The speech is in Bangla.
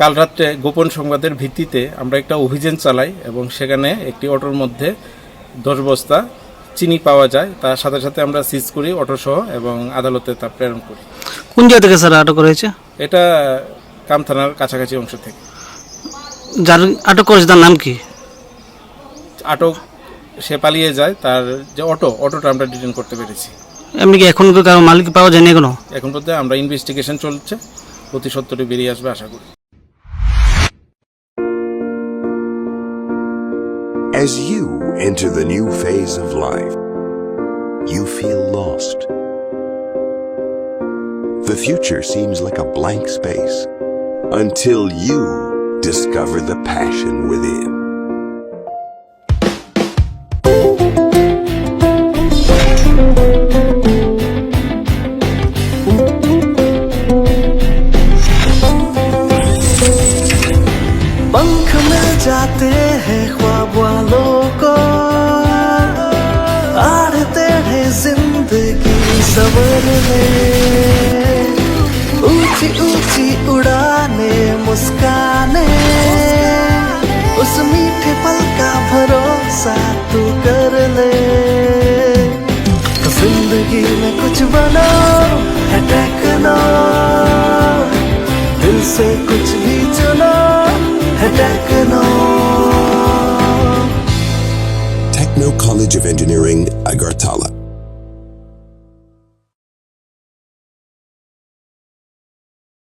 কাল রাত্রে গোপন সংবাদের ভিত্তিতে আমরা একটা অভিযান চালাই এবং সেখানে একটি অটোর মধ্যে দশ বস্তা চিনি পাওয়া যায়। তার সাথে সাথে আমরা সিজ করি অটো সহ এবং আদালতে তা প্রেরণ করি। কোন জায়গা থেকে স্যার আটক করা হয়েছে? এটা কাম থানার কাছাকাছি অংশ থেকে। যার আটক করেছে তার নাম কি? আটক সে পালিয়ে যায় তার যে অটো অটোটা আমরা ডিটেন করতে পেরেছি। এমনি কি এখন তো কারও মালিক পাওয়া যায়নি এখনও? এখন পর্যন্ত আমরা ইনভেস্টিগেশন চলছে অতি সত্তরে বেরিয়ে আসবে আশা করি। As you enter the new phase of life, you feel lost. The future seems like a blank space until you discover the passion within. पंख मिल जाते हैं सबर में ऊँची ऊँची उड़ाने मुस्काने उस मीठे पल का भरोसा तू कर ले ज़िंदगी में कुछ बनो टेक्नो दिल से कुछ भी चुनो techno Techno College of Engineering, Agartala.